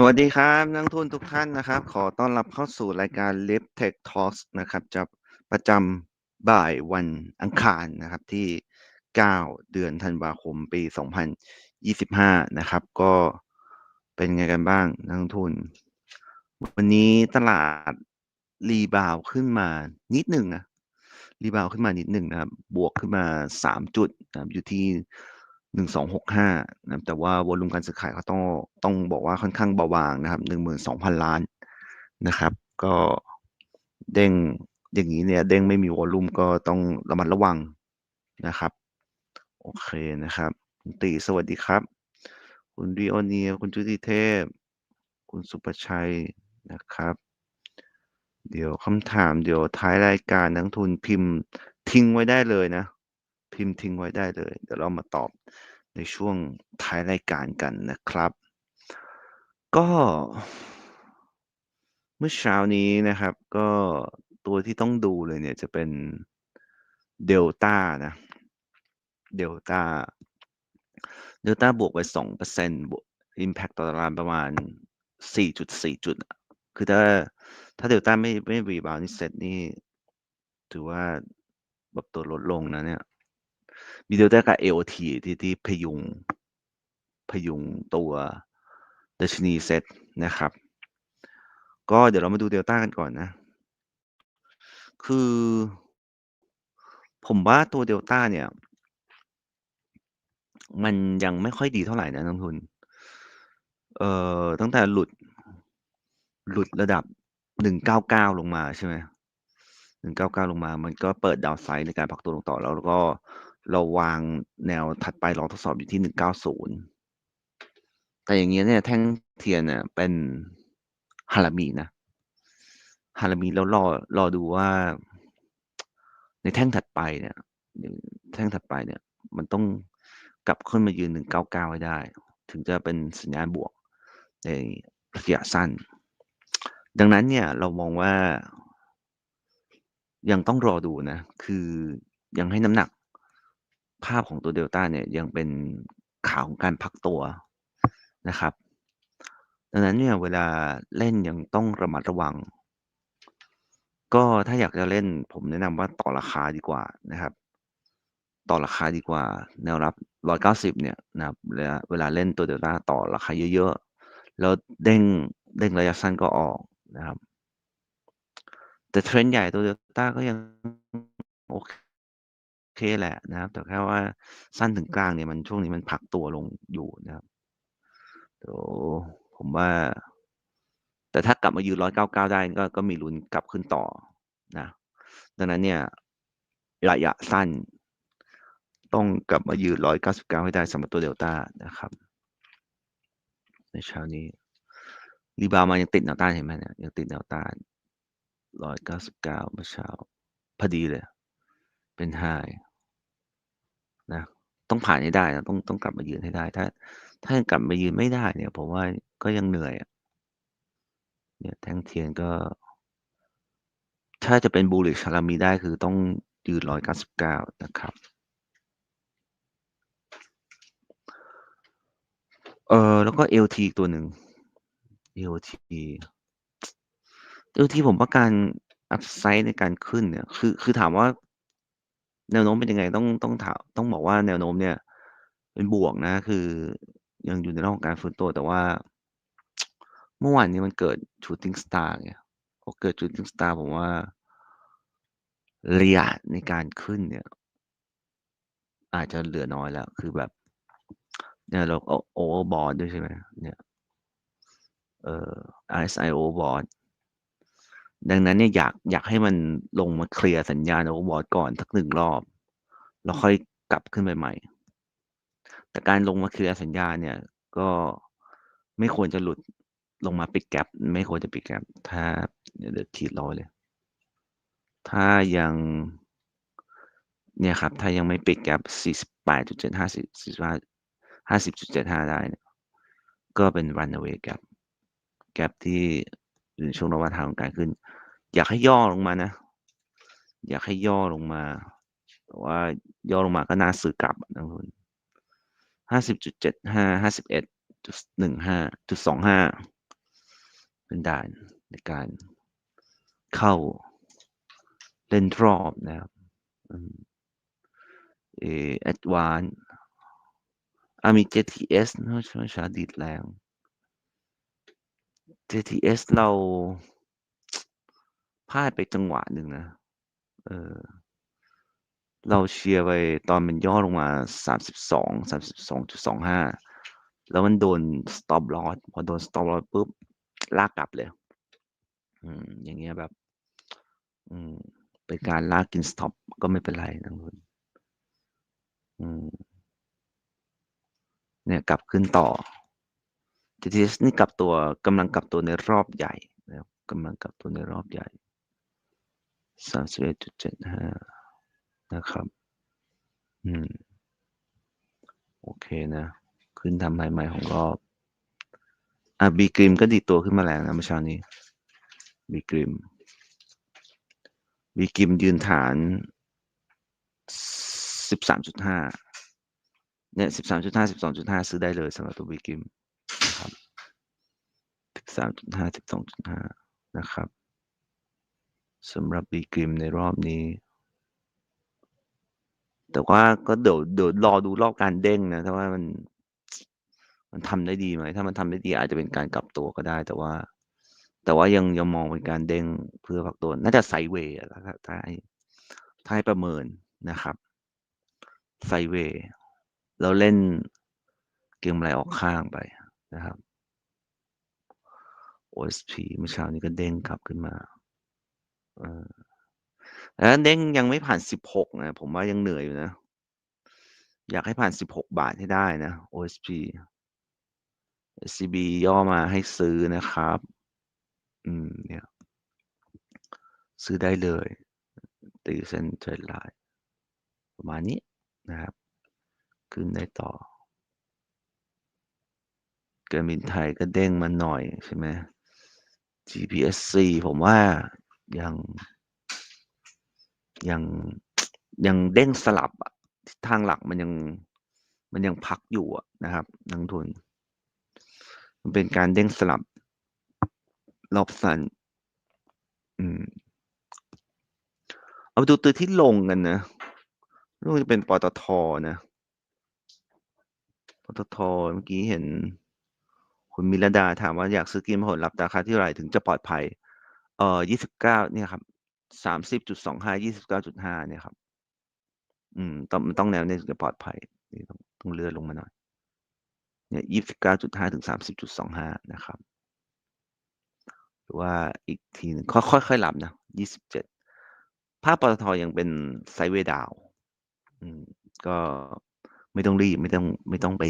สวัสดีครับนักทุนทุกท่านนะครับ ขอต้อนรับเข้าสู่รายการ l i v Tech Talks นะครับจะประจำบ่ายวันอังคารนะครับที่ 9 เดือนธันวาคมปี 2025 นะครับ ก็เป็นไงกันบ้างนักทุน วันนี้ตลาดรีบาวขึ้นมานิดหนึ่งนะรีบาวขึ้นมานิดหนึ่งนะครับ บวกขึ้นมา 3 จุดนะครับอยู่ที่ นึ่งสองหกห้านะครับ แต่ว่าวอลุ่มการซื้อขายเขาต้องต้องบอกว่าค่อนข้างเบาบางนะครับหนึ่งหมื่นสองพันล้านนะครับ ก็เด้งอย่างนี้เนี่ย เด้งไม่มีวอลุ่มก็ต้องระมัดระวังนะครับ โอเคนะครับคุณตีสวัสดีครับ คุณรีโอเนีย คุณจุติเทพ คุณสุประชัยนะครับ เดี๋ยวคำถามเดี๋ยวท้ายรายการนักทุนพิมพ์ทิ้งไว้ได้เลยนะ พิมพ์ทิ้งไว้ได้เลย เดี๋ยวเรามาตอบในช่วงท้ายรายการกันนะครับ ก็เมื่อเช้านี้นะครับ ก็ตัวที่ต้องดูเลยเนี่ยจะเป็นเดลต้านะเดลต้าเดลต้าบวกไปสองเปอร์เซ็นต์บวก impact ต่อตลาดประมาณสี่จุดสี่จุดอะคือถ้าถ้าเดลต้าไม่ไม่รีบาวนี่เสร็จนี่ถือว่าแบบตัวลดลงนะเนี่ย มีเดลต้ากับ AOT ที่ที่พยุงพยุงตัวดัชนีเซตนะครับ ก็เดี๋ยวเรามาดูเดลต้ากันก่อนนะ คือ ผมว่าตัวเดลต้าเนี่ย มันยังไม่ค่อยดีเท่าไหร่นะนักทุน เอ่อ ตั้งแต่หลุด หลุดระดับ199ลงมาใช่ไหม199ลงมา มันก็เปิดดาวไซด์ในการพักตัวลงต่อแล้วแล้วก็ เราวางแนวถัดไปรอทดสอบอยู่ที่190แต่อย่างเงี้ยเนี่ยแท่งเทียนเนี่ยเป็นฮารามีนะฮารามีแล้วรอรอดูว่า ในแท่งถัดไปเนี่ยแท่งถัดไปเนี่ย มันต้องกลับขึ้นมายืน199ให้ได้ ถึงจะเป็นสัญญาณบวกในระยะสั้น ดังนั้นเนี่ยเรามองว่ายังต้องรอดูนะ คือยังให้น้ำหนัก ภาพของตัวเดลต้าเนี่ยยังเป็นข่าวของการพักตัวนะครับ ดังนั้นเนี่ยเวลาเล่นยังต้องระมัดระวัง ก็ถ้าอยากจะเล่นผมแนะนำว่าต่อราคาดีกว่านะครับ ต่อราคาดีกว่า แนวรับ 190 เนี่ยนะครับเวลาเล่นตัวเดลต้าต่อราคาเยอะๆ แล้วเด้งเด้งระยะสั้นก็ออกนะครับ แต่เทรนด์ใหญ่ตัวเดลต้าก็ยังโอเค คแหละนะครับ แต่แค่ว่าสั้นถึงกลางเนี่ยมันช่วงนี้มันพักตัวลงอยู่นะครับเดี๋ยวผมว่า แต่ถ้ากลับมายืน199ได้ก็ก็มีลุ้นกลับขึ้นต่อนะ ดังนั้นเนี่ยระยะสั้น ต้องกลับมายืน199ให้ได้สำหรับตัวเดลต้านะครับ ในเช้านี้รีบาวมายังติดแนวต้านเห็นไหมเนี่ยยังติดแนวต้าน199เมื่อเช้าพอดีเลย เป็นไฮ นะต้องผ่านให้ได้นะต้องต้องกลับมายืนให้ได้ ถ้า ถ้ายังกลับมายืนไม่ได้เนี่ยผมว่าก็ยังเหนื่อยอะเนี่ยแท่งเทียนก็ ถ้าจะเป็น bullish ฮารามีได้คือต้องยืน199นะครับ เออแล้วก็ LT อีกตัวหนึ่ง LT LT ผมว่าการ upside ในการขึ้นเนี่ย คือคือถามว่า แนวโน้มเป็นยังไงต้องต้องถามต้องบอกว่าแนวโน้มเนี่ย เป็นบวกนะ คือยังอยู่ในรอบของการฟื้นตัวแต่ว่า เมื่อวานนี้มันเกิด shooting star ไงพอเกิด shooting star ผมว่าระยะในการขึ้นเนี่ย อาจจะเหลือน้อยแล้ว คือแบบ เนี่ยเราโอ overbought ด้วยใช่ไหมเนี่ย เอ่อ RSI overbought ดั งนั้นเนี่ยอยากอยากให้มันลงมาเคลียร์สัญญาณ overbought ก่อนสัก1รอบ แล้วค่อยกลับขึ้นไปใหม่ แต่การลงมาเคลียร์สัญญาณเนี่ย ก็ไม่ควรจะหลุดลงมาปิด gap ไม่ควรจะปิด gap ถ้าเดี๋ยวเดี๋ยวขีดรอไว้เลย ถ้ายังเนี่ยครับ ถ้ายังไม่ปิด gap 48.75 45 50.75 ได้เนี่ยก็เป็น runaway gap gap ที่ อยู่ในช่วงระหว่างทางของการขึ้น อยากให้ย่อลงมานะ อยากให้ย่อลงมา แต่ว่าย่อลงมาก็น่าซื้อกลับอะนักลงทุนห้าสิบจุดเจ็ดห้าห้าสิบเอ็ดจุดหนึ่งห้าจุดสองห้าเป็นด่านในการเข้าเล่นรอบนะครับเอแอดวานอามี JTS นะช่วยชาร์จดีดแรง JTS เราพลาดไปจังหวะหนึ่งนะ เออ เราเชียร์ไปตอนมันย่อลงมาสามสิบสองสามสิบสองจุดสองห้าแล้วมันโดน stop loss พอโดน stop loss ปุ๊บ ลากกลับเลย อืม อย่างเงี้ยแบบ อืม เป็นการลากกิน stop ก็ไม่เป็นไรนะคุณอืม เนี่ยกลับขึ้นต่อ GTS นี่กลับตัวกำลังกลับตัวในรอบใหญ่นะครับกำลังกลับตัวในรอบใหญ่สามสิบเอ็ดจุดเจ็ดห้านะครับ อืม โอเคนะ ขึ้นทำใหม่ๆของรอบ อะบีกริมก็ดีตัวขึ้นมาแรงนะเมื่อเช้านี้บีกริมบีกริมยืนฐานสิบสามจุดห้าเนี่ยสิบสามจุดห้าสิบสองจุดห้าซื้อได้เลยสำหรับตัวบีกริม สามจุดห้าสิบสองจุดห้านะครับสำหรับบีกริมในรอบนี้ แต่ว่าก็เดี๋ยวเดี๋ยวรอดูรอบการเด้งนะถ้าว่ามัน มันทำได้ดีไหม ถ้ามันทำได้ดีอาจจะเป็นการกลับตัวก็ได้ แต่ว่า แต่ว่ายังยังมองเป็นการเด้งเพื่อพักตัว น่าจะไซเวย์ถ้าถ้าให้ถ้าให้ประเมินนะครับ ไซเวย์เราเล่นเกมอะไรออกข้างไปนะครับ OSP เมื่อเช้านี้ก็เด้งกลับขึ้นมาเออแล้วเด้งยังไม่ผ่านสิบหกนะ ผมว่ายังเหนื่อยอยู่นะ อยากให้ผ่านสิบหกบาทให้ได้นะ OSP SCB ย่อมาให้ซื้อนะครับ อืม เนี่ย ซื้อได้เลยตีเส้นเทรดไลน์ประมาณนี้นะครับ ขึ้นได้ต่อการบินไทยก็เด้งมาหน่อยใช่ไหม GPSC ผมว่ายังยังยังเด้งสลับอะทิศทางหลักมันยังมันยังพักอยู่อะนะครับนักทุน มันเป็นการเด้งสลับ รอบสันอืม เอาดูตัวที่ลงกันนะรู้จะเป็นปตทนะปตทเมื่อกี้เห็น คุณมิรดาถามว่าอยากซื้อกินผลลัพธ์ราคาที่ไหร่ถึงจะปลอดภัย เอ่อยี่สิบเก้าเนี่ยครับสามสิบจุดสองห้ายี่สิบเก้าจุดห้าเนี่ยครับ อืม ต้องมันต้องแนวนี้ถึงจะปลอดภัยนี่ต้องต้องเลื่อนลงมาหน่อย เนี่ยยี่สิบเก้าจุดห้าถึงสามสิบจุดสองห้านะครับ หรือว่าอีกทีนึงค่อยค่อยๆรับนะยี่สิบเจ็ดภาพปตทยังเป็นไซเวดาว อืม ก็ไม่ต้องรีบไม่ต้องไม่ต้องไป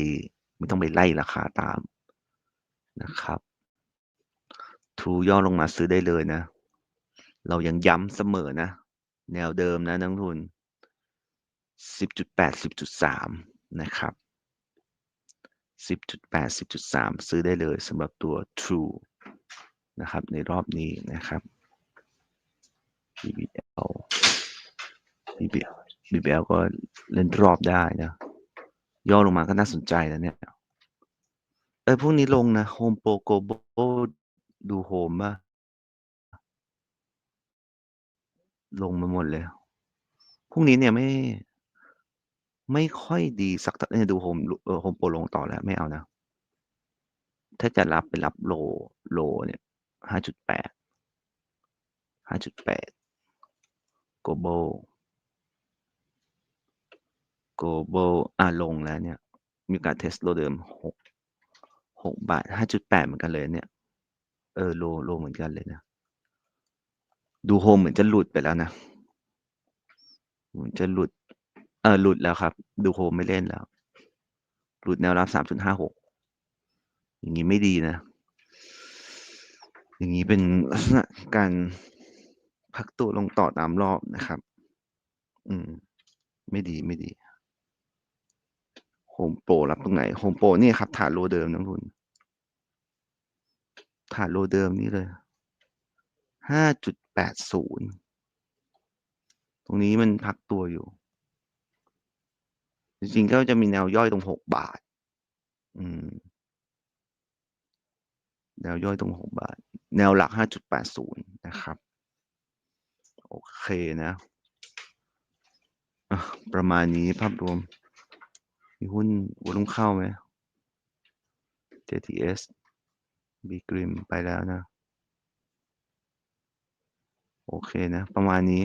ไม่ต้องไปไล่ราคาตาม นะครับทูย่อลงมาซื้อได้เลยนะ เรายังย้ำเสมอนะ แนวเดิมนะนักทุนสิบจุดแปดสิบจุดสามนะครับสิบจุดแปดสิบจุดสามซื้อได้เลยสำหรับตัว True นะครับ ในรอบนี้นะครับ BBL BBL BBL ก็เล่นรอบได้นะ ย่อลงมาก็น่าสนใจนะเนี่ย เออ พวกนี้ลงนะ Home Pro Global ดูโฮมป่ะ ลงมาหมดเลยพรุ่งนี้เนี่ยไม่ ไม่ค่อยดีสักเท่าเนี่ยดูโฮมเออโฮมโปรลงต่อแล้ว ไม่เอานะ ถ้าจะรับไปรับโล โลเนี่ยห้าจุดแปด ห้าจุดแปด global global อ่าลงแล้วเนี่ย มีโอกาสเทสโลเดิมหก หกบาทห้าจุดแปดเหมือนกันเลยเนี่ย เออโลโลเหมือนกันเลยนะ ดูโฮมเหมือนจะหลุดไปแล้วนะเหมือนจะหลุด เออหลุดแล้วครับ ดูโฮมไม่เล่นแล้ว หลุดแนวรับสามจุดห้าหกอย่างนี้ไม่ดีนะ อย่างนี้เป็นลักษณะการพักตัวลงต่อตามรอบนะครับ อืม ไม่ดีไม่ดี โฮมโปรรับตรงไหนโฮมโปรนี่ครับ ฐานโลเดิมนักทุน ฐานโลเดิมนี่เลย ห้าจุดแปดศูนย์ ตรงนี้มันพักตัวอยู่ จริงๆ ก็จะมีแนวย่อยตรงหกบาท อืม แนวย่อยตรงหกบาท แนวหลักห้าจุดแปดศูนย์นะครับ โอเคนะะประมาณนี้ภาพรวม มีหุ้นวอลุ่มเข้าไหม JTS B Grim ไปแล้วนะ โอเคนะ ประมาณนี้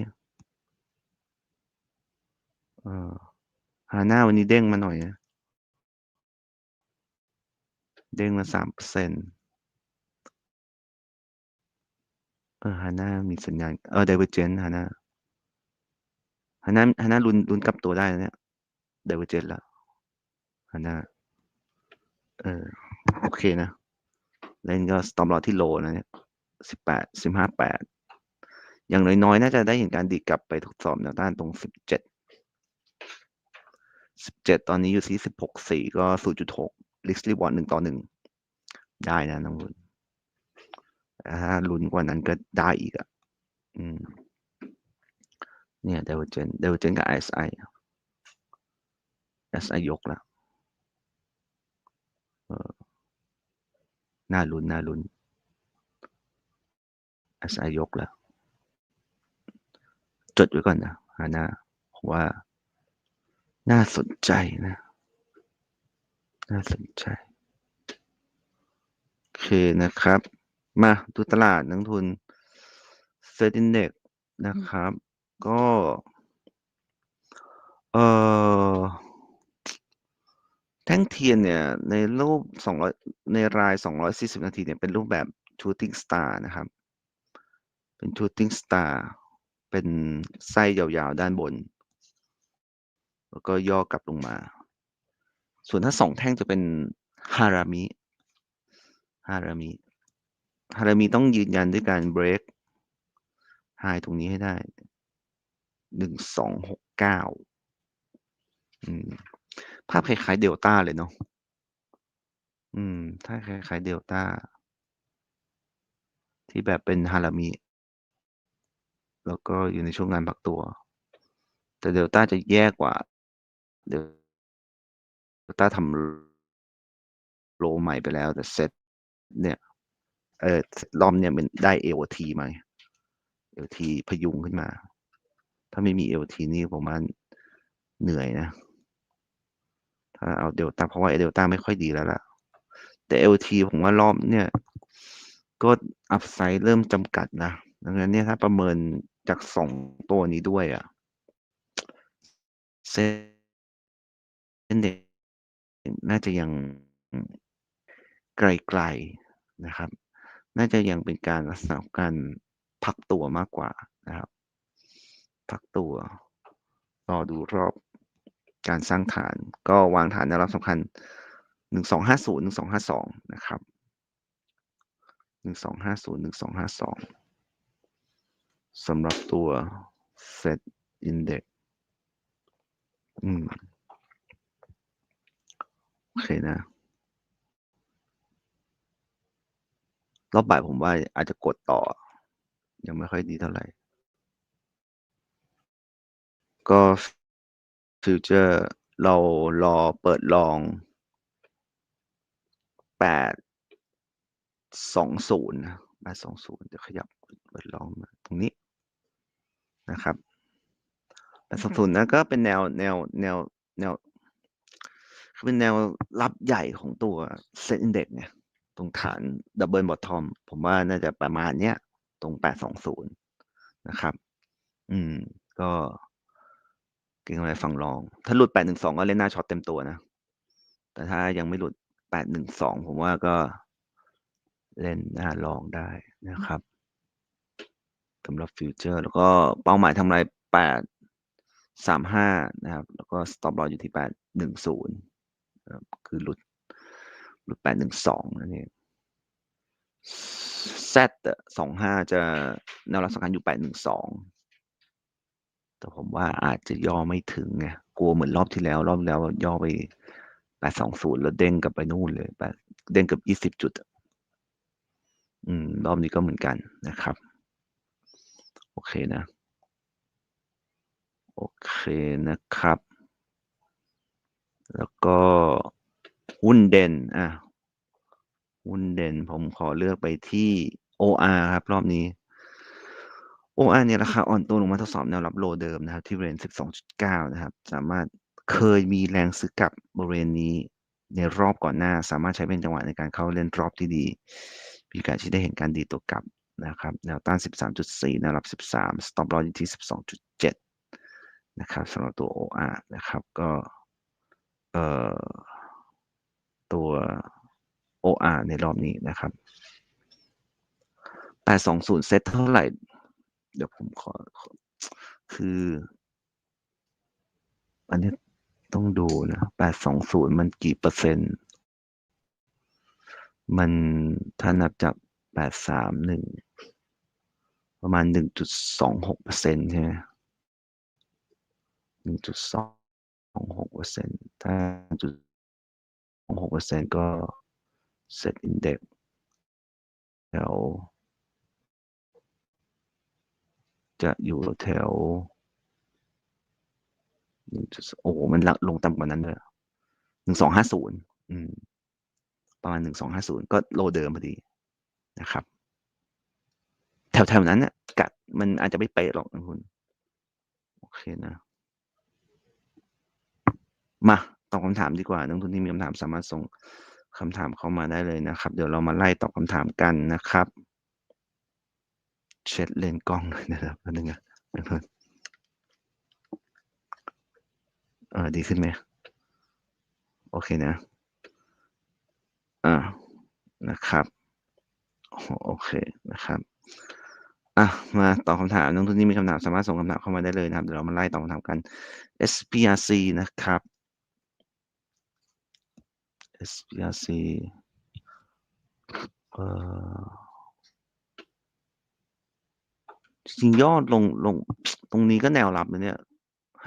เออหาหน้าวันนี้เด้งมาหน่อยนะเด้งมาสามเปอร์เซ็นต์เออฮาน่ามีสัญญาณ เออ Divergent ฮาน่าฮาน่าฮาน่าลุ้นลุ้นกลับตัวได้นะเนี่ย Divergent แล้ว ฮาน่าเออโอเคนะ เล่นก็ stop loss ที่โลนะเนี่ยสิบแปดสิบห้าแปดอย่างน้อยๆ น่าจะได้เห็นการดีกลับไปทดสอบแนวต้านตรงสิบเจ็ดสิบเจ็ดตอนนี้อยู่ที่สิบหกสี่ก็ศูนย์จุดหก risk reward หนึ่งต่อหนึ่งได้นะน้องลุ้นถ้าลุ้นกว่านั้นก็ได้อีกอะ อืม เนี่ย divergent divergent กับ RSI RSI ยกแล้ว น่าลุ้นน่าลุ้น RSI ยกแล้ว จดไว้ก่อนนะฮาน่าผมว่า น่าสนใจนะ น่าสนใจ โอเคนะครับ มาดูตลาดนักทุนเซ็ตอินเด็กนะครับ ก็ เออ แท่งเทียนเนี่ยในรูปสองร้อยในรายสองร้อยสี่สิบนาทีเนี่ยเป็นรูปแบบ shooting star นะครับ เป็น shooting star เป็นไส้ยาวๆ ด้านบน แล้วก็ย่อกลับลงมา ส่วนถ้าสองแท่งจะเป็นฮารามิฮารามิฮารามิต้องยืนยันด้วยการเบรกไฮตรงนี้ให้ได้ หนึ่งสองหกเก้าอืม ภาพคล้ายๆเดลต้าเลยเนาะอืม ถ้าคล้ายๆเดลต้า ที่แบบเป็นฮารามิ แล้วก็อยู่ในช่วงงานพักตัว แต่เดลต้าจะแย่กว่า เดลต้าทำโลใหม่ไปแล้ว แต่เซตเนี่ย เออรอบเนี่ยมันได้ AOT มา AOT พยุงขึ้นมา ถ้าไม่มี AOT นี่ผมว่าเหนื่อยนะ เอาเดลต้าเพราะว่าเดลต้าไม่ค่อยดีแล้วล่ะ แต่ LT ผมว่ารอบเนี่ยก็อัพไซด์เริ่มจำกัดนะดังนั้นเนี่ยถ้าประเมินจากสองตัวนี้ด้วยอะเส้นเด็กน่าจะยังไกลๆนะครับ น่าจะยังเป็นการลักษณะการพักตัวมากกว่านะครับ พักตัว รอดูรอบ การสร้างฐานก็วางฐานแนวรับสำคัญหนึ่งสองห้าศูนย์หนึ่งสองห้าสองนะครับหนึ่งสองห้าศูนย์หนึ่งสองห้าสองสำหรับตัว Set Index อืม โอเคนะ รอบบ่ายผมว่าอาจจะกดต่อ ยังไม่ค่อยดีเท่าไหร่ ก็ ฟิวเจอร์เรารอเปิดลองแปดสองศูนย์แปดสองศูนย์จะขยับเปิดลองมาตรงนี้นะครับแปดสองศูนย์นะก็เป็นแนวแนวแนวแนวเป็นแนวรับใหญ่ของตัวเซ็นอินเด็กเนี่ย ตรงฐานดับเบิลบอททอมผมว่าน่าจะประมาณเนี้ย ตรงแปดสองศูนย์นะครับ อืม ก็ เก่งอะไรฝั่งรอง ถ้าหลุดแปดหนึ่งสองก็เล่นหน้าช็อตเต็มตัวนะ แต่ถ้ายังไม่หลุดแปดหนึ่งสองผมว่าก็เล่นหน้ารองได้นะครับสำหรับฟิวเจอร์ แล้วก็เป้าหมายทำลายแปดสามห้านะครับ แล้วก็สต็อปลออยู่ที่แปดหนึ่งศูนย์คือหลุดหลุดแปดหนึ่งสองนั่นเองแซดสองห้าจะแนวรับสำคัญอยู่แปดหนึ่งสอง แต่ผมว่าอาจจะย่อไม่ถึงไงกลัวเหมือนรอบที่แล้ว รอบแล้วย่อไปแปดสองศูนย์แล้วเด้งกลับไปนู่นเลยแปดเด้งกับยี่สิบจุด อืม รอบนี้ก็เหมือนกันนะครับ โอเคนะ โอเคนะครับ แล้วก็หุ้นเด่น อะหุ้นเด่นผมขอเลือกไปที่ OR ครับ รอบนี้ OR เนี่ยราคาอ่อนตัวลงมาทดสอบแนวรับโลเดิมนะครับ ที่บริเวณ 12.9 นะครับ สามารถเคยมีแรงซื้อกลับบริเวณนี้ในรอบก่อนหน้า สามารถใช้เป็นจังหวะในการเข้าเล่นรอบที่ดีมีกาสที่ได้เห็นการดีตัวกลับนะครับแนวต้าน 13.4 แนวรับ 13 stop loss อยู่ที่ 12.7 นะครับสำหรับตัว OR นะครับก็เอ่อตัว OR ในรอบนี้นะครับ 820 เซตเท่าไหร่ เดี๋ยวผมขอ คือ อันนี้ต้องดูนะแปดสองศูนย์มันกี่เปอร์เซ็นต์ มันถ้านับจากแปดสามหนึ่ง ประมาณหนึ่งจุดสองหกเปอร์เซ็นต์ใช่ไหมหนึ่งจุดสองหกเปอร์เซ็นต์ถ้าจุดสองหกเปอร์เซ็นต์ก็เซตอินเด็กซ์แล้ว จะอยู่แถวโอ้โฮมันลลงต่ำกว่านั้นด้วย1250อืมประมาณ1250ก็โลเดิมพอดีนะครับ แถวๆนั้นน่ะ กัดมันอาจจะไม่เป๊ะหรอกนะคุณ โอเคนะ มาตอบคำถามดีกว่านักลงทุนที่มีคำถามสามารถส่งคำถามเข้ามาได้เลยนะครับ เดี๋ยวเรามาไล่ตอบคำถามกันนะครับ เช็ดเลนกล้องหน่อยนะครับแป๊บหนึ่งนะเอนๆเออดีขึ้นไหม?โอเคนะอ่านะครับโอเคนะครับอะมาตอบคำถามนักลงทุนที่มีคำถามสามารถส่งคำถามเข้ามาได้เลยนะครับเดี๋ยวเรามาไล่ตอบคำถามกัน SPRC นะครับ SPRC เอ่อ จริงยอดลงลง ตรงนี้ก็แนวรับนะเนี่ย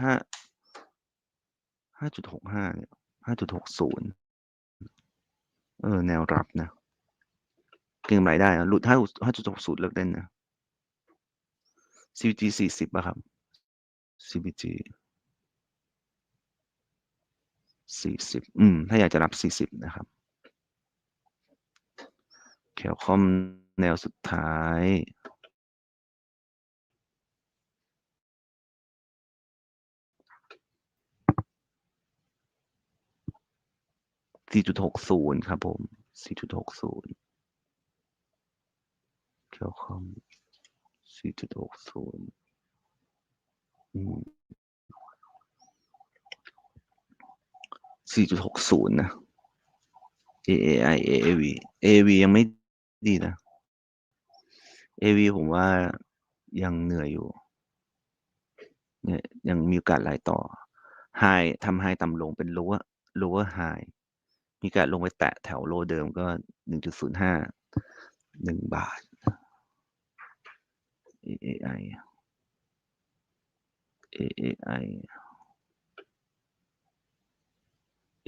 ห้าห้าจุดหกห้าเนี่ยห้าจุดหกศูนย์เออ แนวรับนะ เก่งไรได้นะหลุดห้าห้าจุดหกศูนย์เลิกเล่นนะ CBG สี่สิบอะครับ CBG สี่สิบอืม ถ้าอยากจะรับสี่สิบนะครับแคลคอมแนวสุดท้าย 4.60 ครับผม 4.60 Qualcomm 4.60อืม4.60 นะ AAI AAV AAV ยังไม่ดีนะ AAV ผมว่ายังเหนื่อยอยู่ เนี่ยยังมีโอกาสไหลต่อ High ทำ High ต่ำลงเป็น Lower Lower High มีกาสลงไปแตะแถวโลเดิมก็1.05 1บาท AAI AAI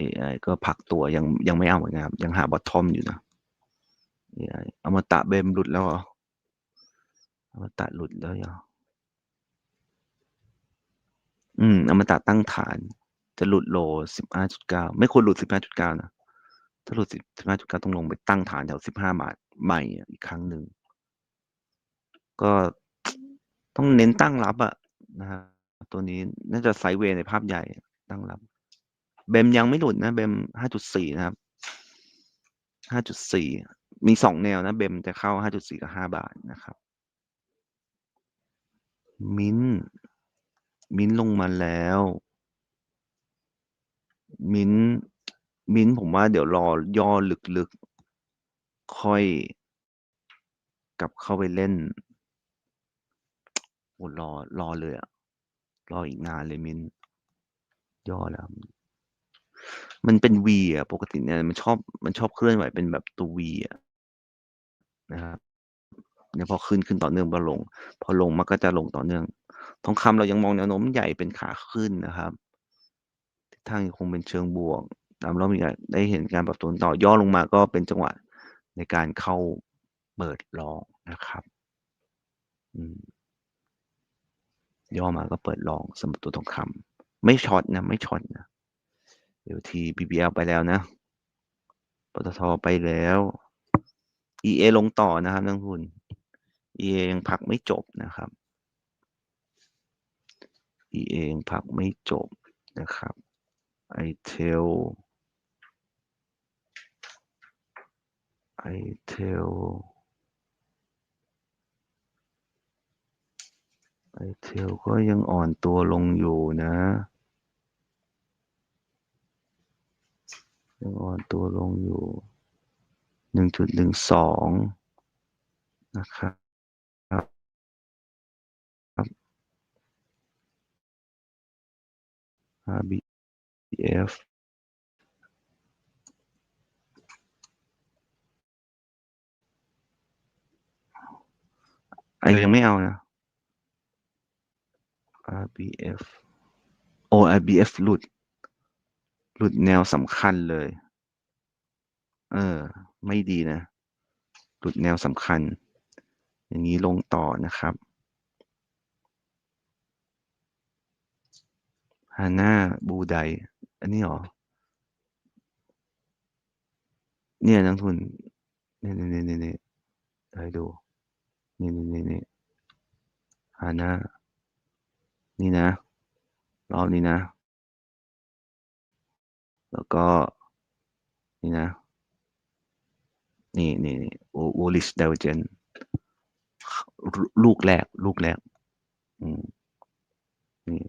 AI ก็พักตัวยังยังไม่เอาเหมือนกันครับ ยังหา bottom อยู่นะ AI อมตะ BEM หลุดแล้วเหรอ?อมตะหลุดแล้วเหรอ?อืมอมตะตั้งฐาน จะหลุดโล15.9ไม่ควรหลุด15.9นะ ถ้าหลุด10 15.9ต้องลงไปตั้งฐานแถว15บาทใหม่อีกครั้งหนึ่ง ก็ต้องเน้นตั้งรับอะนะครับตัวนี้น่าจะไซเวในภาพใหญ่ตั้งรับ BEM ยังไม่หลุดนะ BEM 5.4นะครับ5.4มี2แนวนะ BEM จะเข้า5.4กับ5บาทนะครับ Mint Mint ลงมาแล้ว มิน Mint Mint ผมว่าเดี๋ยวรอย่อลึกๆ ค่อยกลับเข้าไปเล่นโอ้รอรอเลยอะรออีกนานเลย Mint ย่อแล้ว มันเป็น V อะปกติเนี่ยมันชอบมันชอบเคลื่อนไหวเป็นแบบตัว V อะนะครับเนี่ยพอขึ้นขึ้นต่อเนื่องก็ลง พอลงมันก็จะลงต่อเนื่อง ทองคำเรายังมองแนวโน้มใหญ่เป็นขาขึ้นนะครับทิศทางยังคงเป็นเชิงบวก ตามรอบมีโอกาสได้เห็นการปรับตัวต่อย่อลงมาก็เป็นจังหวะในการเข้าเปิดลองนะครับย่อมาก็เปิดลองสำหรับตัวทองคำไม่ช็อตนะ ไม่ช็อตนะเดี๋ยวที BBL ไปแล้วนะปตทไปแล้ว EA ลงต่อนะครับนักทุน EA ยังพักไม่จบนะครับ EA ยังพักไม่จบนะครับไอเทล iTel iTel iTel ก็ยังอ่อนตัวลงอยู่นะ ยังอ่อนตัวลงอยู่หนึ่งจุดหนึ่งสองนะครับครับ RBF ไอยังไม่เอานะ RBF โอ RBF หลุด หลุดแนวสำคัญเลย เออ ไม่ดีนะ หลุดแนวสำคัญ อย่างนี้ลงต่อนะครับฮาน่าบูไดอันนี้หรอ เนี่ยนักทุนเนี่ยเนี่ยเนี่นี่นี่ให้ดู นี่นี่นี่นี่ฮาน่านี่นะ รอบนี้นะ แล้วก็ นี่นะ นี่นี่นี่วอลิสเดลเจนลูกแรก ลูกแรก อืมนี่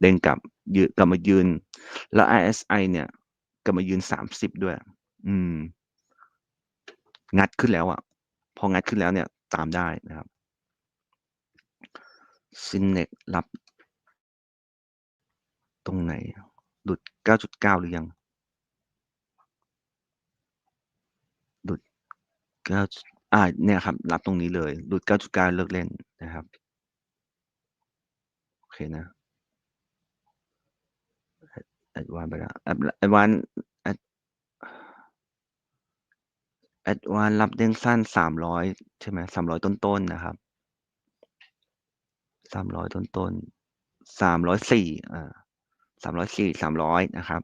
เด้งกลับยืนกลับมายืน แล้ว RSI เนี่ยกลับมายืนสามสิบด้วย อืม งัดขึ้นแล้วอะ่ะ พองัดขึ้นแล้วเนี่ย ตามได้นะครับซินเน็กรับ ตรงไหนหลุด 9.9 หรือยังหลุด9อ่าเนี่ยครับ รับตรงนี้เลยหลุด 9.9 เลิกเล่นนะครับ โอเคนะแอดวานไปแล้วแอดวาน แอดแอดวานรับเด้งสั้น300ใช่ไหม300ต้นๆนนะครับ300ต้นๆ304อ่า304 300นะครับ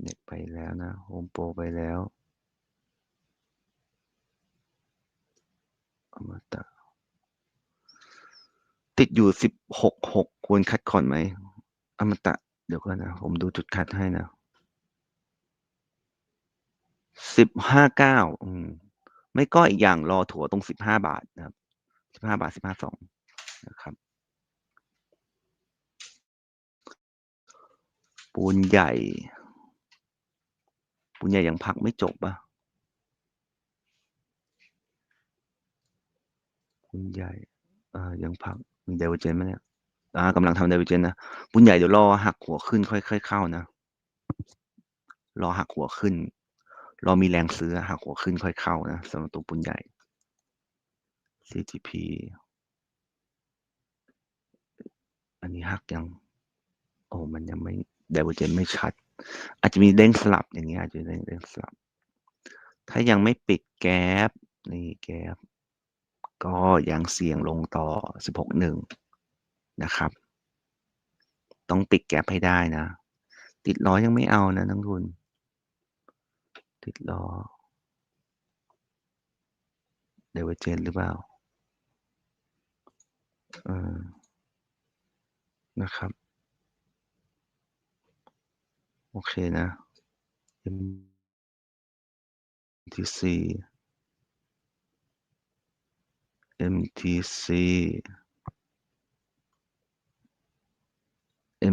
เน็ตไปแล้วนะโฮมโปรไปแล้วอมตะติดอยู่16 6ควรคัดก่อนไหมอมตะ เดี๋ยวก่อนนะ ผมดูจุดคัดให้นะ 15.9อืมไม่ก็อีกอย่างรอถั่วตรง15บห้าบาทนะครับ15บห้าบาท15.2นะครับ ปูนใหญ่ ปูนใหญ่ยังพักไม่จบอะปูนใหญ่อ่ายังพักมีไดวอร์เจนไหมเนี่ยอ่ากำลังทำไดวอร์เจนนะปูนใหญ่เดี๋ยวรอหักหัวขึ้นค่อยๆเข้านะ รอหักหัวขึ้น รอมีแรงซื้อหักหัวขึ้นค่อยเข้านะสำหรับตัวปูนใหญ่ CGP อันนี้หักยัง โอ้มันยังไม่ไดเวอร์เจนไม่ชัด อาจจะมีเด้งสลับอย่างเงี้ยอาจจะเด้งเด้งสลับ ถ้ายังไม่ปิดแก๊ปนี่แก๊ปก็ยังเสี่ยงลงต่อ 16.1 นะครับ ต้องปิดแก๊ปให้ได้นะ ติดล้อยังไม่เอานะนักทุน ติดล้อเดเวต์เจนหรือเปล่าเออนะครับ โอเคนะ MTC MTC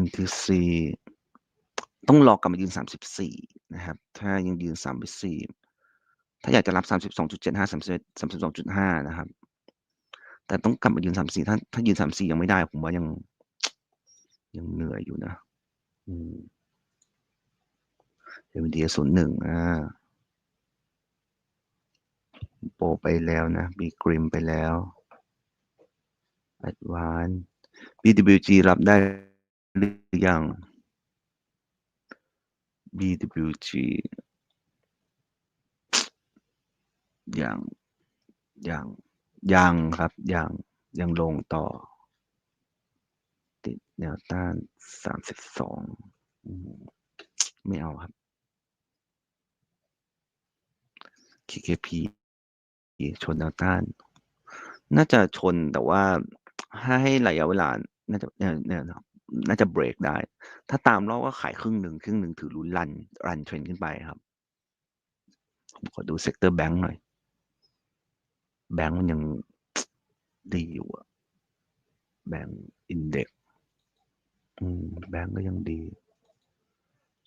MTC ต้องรอกลับมายืน34นะครับ ถ้ายังยืน34ถ้าอยากจะรับ32.75 31 32.5นะครับ แต่ต้องกลับมายืน34ถ้าถ้ายืน34ยังไม่ได้ ผมว่ายัง ยังเหนื่อยอยู่นะอืม MDA 01อ่าโปรไปแล้วนะ B Grim ไปแล้ว Advance BWG รับได้หรือยัง BWG ยังยังยังครับยังยังลงต่อ ติดแนวต้านสามสิบสองไม่เอาครับ KKP ชนแนวต้าน น่าจะชนแต่ว่าให้ระยะเวลา น่าจะเนี่ยเนี่ยครับ น่าจะเบรกได้ ถ้าตามรอบก็ขายครึ่งหนึ่งครึ่งหนึ่งถือลุ้นรันรันเทรนขึ้นไปครับ ผมขอดูเซกเตอร์แบงค์หน่อย แบงค์มันยังดีอยู่อะแบงค์อินเด็กอืมแบงค์ก็ยังดี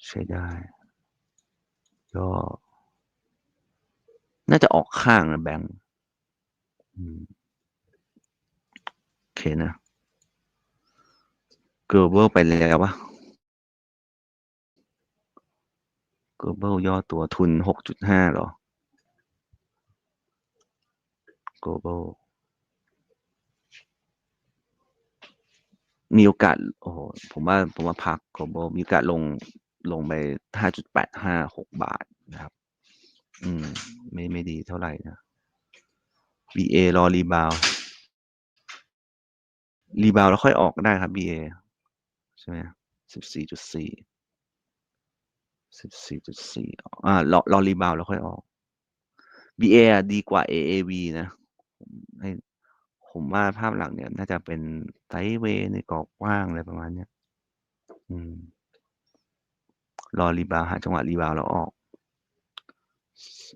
ใช้ได้ ก็ น่าจะออกข้างนะแบงค์อืมโอเคนะ global ไปแล้ววะ global ย่อตัวทุนหกจุดห้าหรอ global มีโอกาส โอ้โห ผมว่า ผมว่าพัก global มีโอกาสลง ลงไปห้าจุดแปดห้าหกบาทนะครับ อืม ไม่ ไม่ดีเท่าไหร่นะ BA รอรีบาวรีบาวแล้วค่อยออกได้ครับ BA ใช่ไหมสิบสี่จุดสี่สิบสี่จุดสี่อ่า รอรอรีบาวแล้วค่อยออก BA ดีกว่า AAV นะผมให้ผมว่าภาพหลังเนี่ย น่าจะเป็นไซเวย์ในกรอบกว้างอะไรประมาณเนี้ย อืม รอรีบาวหาจังหวะรีบาวแล้วออก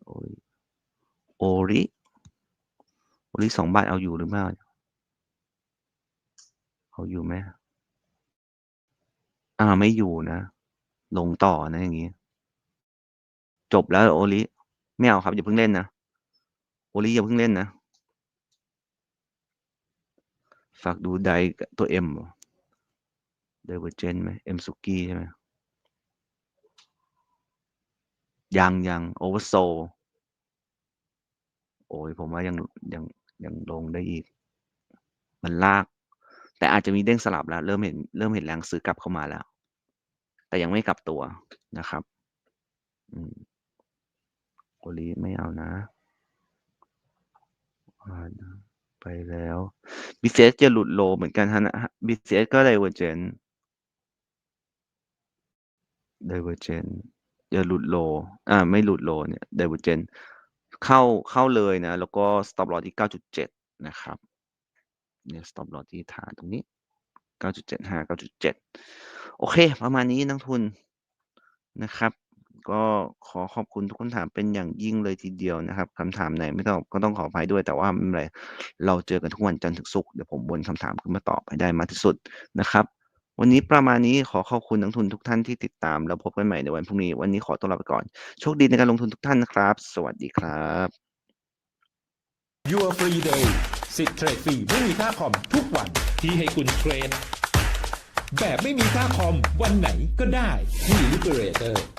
โอริโอริโอริสองบาทเอาอยู่หรือไม่เอาอยู่ไหม อ่า ไม่อยู่นะ ลงต่อนะอย่างงี้ จบแล้วโอริไม่เอาครับ อย่าเพิ่งเล่นนะ โอริอย่าเพิ่งเล่นนะ ฝากดูไดกับตัวเอ็มไดเวอร์เจนไหมเอ็มสุกี้ใช่ไหมยังยังโอเวอร์โซโอ้ยผมว่ายังยังยังลงได้อีก มันลาก แต่อาจจะมีเด้งสลับแล้ว เริ่มเห็นเริ่มเห็นแรงซื้อกลับเข้ามาแล้ว แต่ยังไม่กลับตัวนะครับอืมโอลีไม่เอานะ ไปแล้ว BCS จะหลุดโลเหมือนกันฮะนะ BCS ก็ Divergent Divergent จนจะหลุดโล อ่า ไม่หลุดโลเนี่ย Divergent เข้าเข้าเลยนะ แล้วก็ stop loss ที่9.7นะครับ เนี่ย stop loss ที่ฐานตรงนี้ 9.75 9.7 โอเค ประมาณนี้นักทุนนะครับ ก็ขอขอบคุณทุกคนถามเป็นอย่างยิ่งเลยทีเดียวนะครับคำถามไหนไม่ต้องก็ต้องขออภัยด้วยแต่ว่าไม่เป็นไร เราเจอกันทุกวันจันทร์ถึงศุกร์เดี๋ยวผมวนคำถามขึ้นมาตอบให้ได้มากที่สุดนะครับวันนี้ประมาณนี้ขอขอบคุณนักทุนทุกท่านที่ติดตาม แล้วพบกันใหม่ในวันพรุ่งนี้ วันนี้ขอตัวลาไปก่อน โชคดีในการลงทุนทุกท่านนะครับ สวัสดีครับ You are Free Day สิทธิ์เทรดฟรีไม่มีค่าคอมทุกวันที่ให้คุณเทรด แบบไม่มีค่าคอมวันไหนก็ได้ที่ Liberator